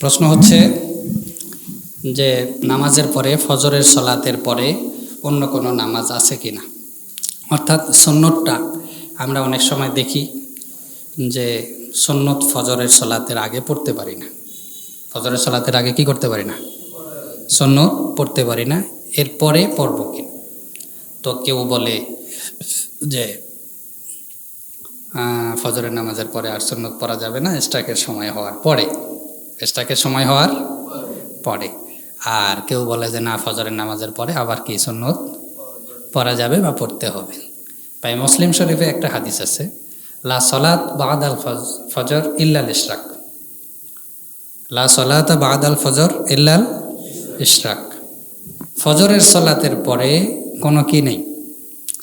প্রশ্ন হচ্ছে যে নামাজের পরে, ফজরের সলাতের পরে অন্য কোনো নামাজ আছে কি না? অর্থাৎ সন্ন্যতটা আমরা অনেক সময় দেখি যে সন্ন্যত ফজরের সলাতের আগে পড়তে পারি না। ফজরের সলাতের আগে কি করতে পারি না? সন্ন্যত পড়তে পারি না। এরপরে পড়ব কি? তো কেউ বলে যে ফজরের নামাজের পরে আর সন্ন্যত পড়া যাবে না স্টাকের সময় হওয়ার পরে। স্টাকের সময় হওয়ার পরে। আর কেউ বলে যে না, ফজরের নামাজের পরে আবার কি সন্ন্যত পড়া যাবে বা পড়তে হবে। তাই মুসলিম শরীফে একটা হাদিস আছে, লা সলাত বাদ আল ফজর ইল্লাল ইশরাক। লা সলাত বাদ আল ফজর ইল্লাল ইশরাক। ফজরের সলাতের পরে কোনো কি নেই?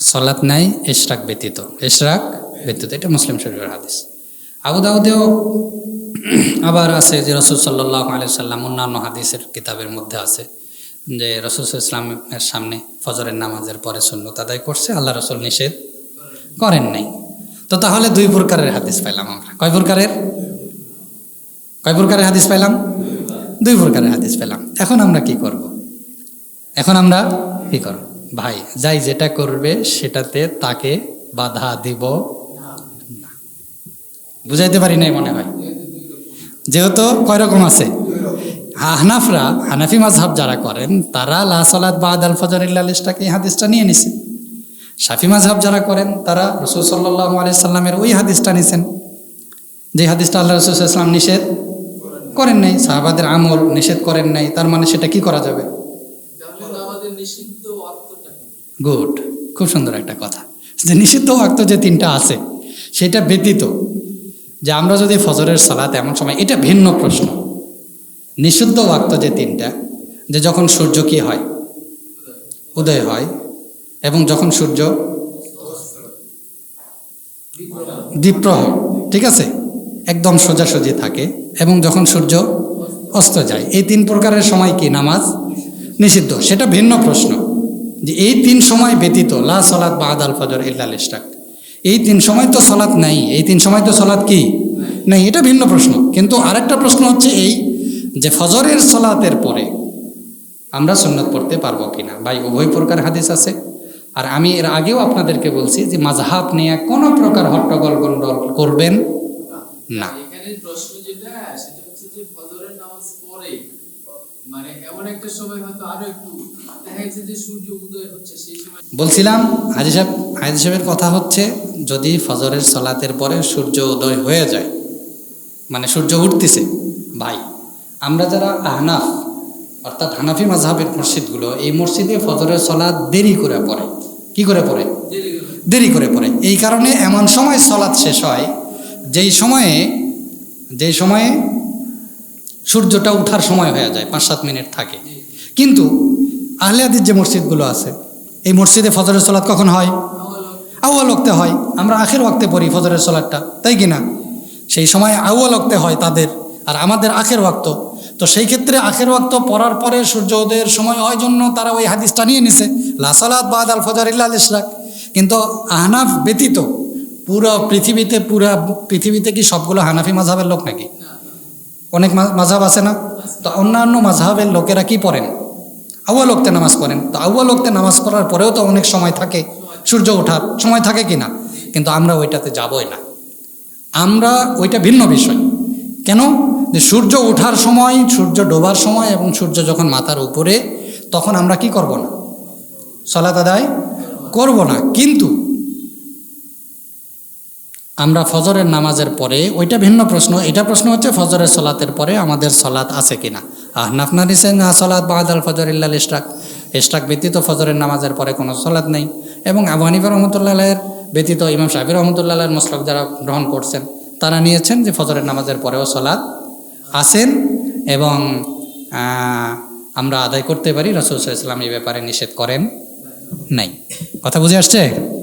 সলাত নাই, ইশরাক ব্যতীত। ইশরাক ব্যতীত, এটা মুসলিম শরীফের হাদিস। আবু দাউদেও আবার আছে যে রসুল সাল্লাহ আলি সাল্লাম, অন্যান্য হাদিসের কিতাবের মধ্যে আছে যে রসুল ইসলামের সামনে ফজরের নামাজের পরে সুন্নত তাদাই করছে, আল্লাহ রসুল নিষেধ করেন নাই। তো তাহলে দুই প্রকারের হাদিস পাইলাম আমরা। কয় প্রকারের? কয় প্রকারের হাদিস পাইলাম? দুই প্রকারের হাদিস পেলাম এখন আমরা কি করব? এখন আমরা কি করব? ভাই, যাই যেটা করবে সেটাতে তাকে বাধা দিব বুঝাইতে পারি নাই মনে হয়? যেহেতু কয় রকম আছে? হানাফরা হানাফি মাঝহাব যারা করেন, তারা লা সালাত বাদ আল ফজর ইল্লালিসটাকে এই হাদিসটা নিয়ে নিছেন। শাফি মাঝহাব যারা করেন, তারা রসুল সাল্লাহ সাল্লামের ওই হাদিসটা নিছেন। যে হাদিসটা আল্লাহ রসুল ইসলাম নিষেধ করেন নাই, সাহাবাদের আমল নিষেধ করেন নাই, তার মানে সেটা কি করা যাবে? গুড, খুব সুন্দর একটা কথা। যে নিষিদ্ধ ওয়াক্ত যে তিনটা আছে, সেটা ব্যতীত যে আমরা যদি ফজরের সালাত এমন সময়, এটা ভিন্ন প্রশ্ন। নিষিদ্ধ ওয়াক্ত যে তিনটা যে যখন সূর্য কি হয়? উদয় হয়। এবং যখন সূর্য? দ্বীপ্রহ ঠিক আছে? একদম সোজাসুজি থাকে। এবং যখন সূর্য অস্ত যায়, এই তিন প্রকারের সময় কি নামাজ? নিষিদ্ধ। সেটা ভিন্ন প্রশ্ন। যে এই তিন সময় ব্যতীত, লা সলাৎ বা আদাল ফজর ইল্লাল ইস্টাক এই তিন সময় তো সলাৎ নাই। এই তিন সময় তো সলাৎ কি? নাই এটা ভিন্ন প্রশ্ন। কিন্তু আরেকটা প্রশ্ন হচ্ছে এই যে ফজরের সলাতের পরে আমরা সুন্নত পড়তে পারব কিনা? ভাই উভয় প্রকার হাদিস আছে। আর আমি এর আগেও আপনাদেরকে বলছি যে মাঝহাব নিয়ে কোনো প্রকার হট্টগোল গন্ডল করবেন না। প্রশ্ন যেটা সেটা হচ্ছে যে ফজরের নামাজ পরে মানে এমন একটা সময় হয়তো আরও একটু দেখা যাচ্ছে যে সূর্য উদয় হচ্ছে সেই সময় বলছিলাম হাজি সাহেব হাজি সাহেবের কথা হচ্ছে যদি ফজরের সলাতের পরে সূর্য উদয় হয়ে যায় মানে সূর্য উঠতেছে, ভাই, আমরা যারা আহনাফ, অর্থাৎ হানাফি মাঝহাবের মসজিদগুলো, এই মসজিদে ফজরের সলাৎ দেরি করে পড়ে। কি করে পড়ে? দেরি করে পড়ে। এই কারণে এমন সময় সলাৎ শেষ হয়, যেই সময়ে যেই সময়ে সূর্যটা উঠার সময় হয়ে যায় পাঁচ সাত মিনিট থাকে। কিন্তু আহলে হাদিস যে মসজিদগুলো আছে, এই মসজিদে ফজরের সলাৎ কখন হয়? আউয়াল ওক্তে হয়। আমরা আখের ওয়াক্তে পড়ি ফজরের সলাৎটা তাই কি না? সেই সময় আউয়াল ওক্তে হয় তাদের আর আমাদের আখের ওয়াক্ত তো সেই ক্ষেত্রে আখের ওয়াক্ত পড়ার পরে সূর্য উদয়ের সময় হয় জন্য তারা ওই হাদিসটা নিয়ে নিছে লাসালাত বাদ আল ফজর ইল্লা ইশরাক। কিন্তু আহনাফ ব্যতীত পুরো পৃথিবীতে, পুরা পৃথিবীতে কি সবগুলো হানাফি মাঝহাবের লোক নাকি? অনেক মাঝহাব আছে না? তো অন্যান্য মাঝহাবের লোকেরা কি পড়েন? আউয়া লোকতে নামাজ পড়েন। তো আউয়া লোকতে নামাজ পড়ার পরেও তো অনেক সময় থাকে। সূর্য ওঠার সময় থাকে কি না কিন্তু আমরা ওইটাতে যাবই না। আমরা ওইটা ভিন্ন বিষয়। কেন? যে সূর্য ওঠার সময়, সূর্য ডোবার সময় এবং সূর্য যখন মাথার উপরে, তখন আমরা কি করব না? সলাত আদায় করব না। কিন্তু আমরা ফজরের নামাজের পরে, ওইটা ভিন্ন প্রশ্ন। এটা প্রশ্ন হচ্ছে, ফজরের সলাতের পরে আমাদের সলাৎ আছে কিনা? আহনাফ না দিছে না সলাৎ বাদ আল ফজর ইল্লাল ইস্টাক ইস্টাক ব্যতীত ফজরের নামাজের পরে কোনো সলাৎ নেই। এবং আবু হানিফা রহমতুল্লাহের ব্যতীত ইমাম সাহেব রহমতুল্লাহের মসলক যারা গ্রহণ করছেন, তারা নিয়েছেন যে ফজরের নামাজের পরেও সলাদ আসেন এবং আমরা আদায় করতে পারি। রসুল ইসলাম এই ব্যাপারে নিষেধ করেন নাই। কথা বুঝে আসছে?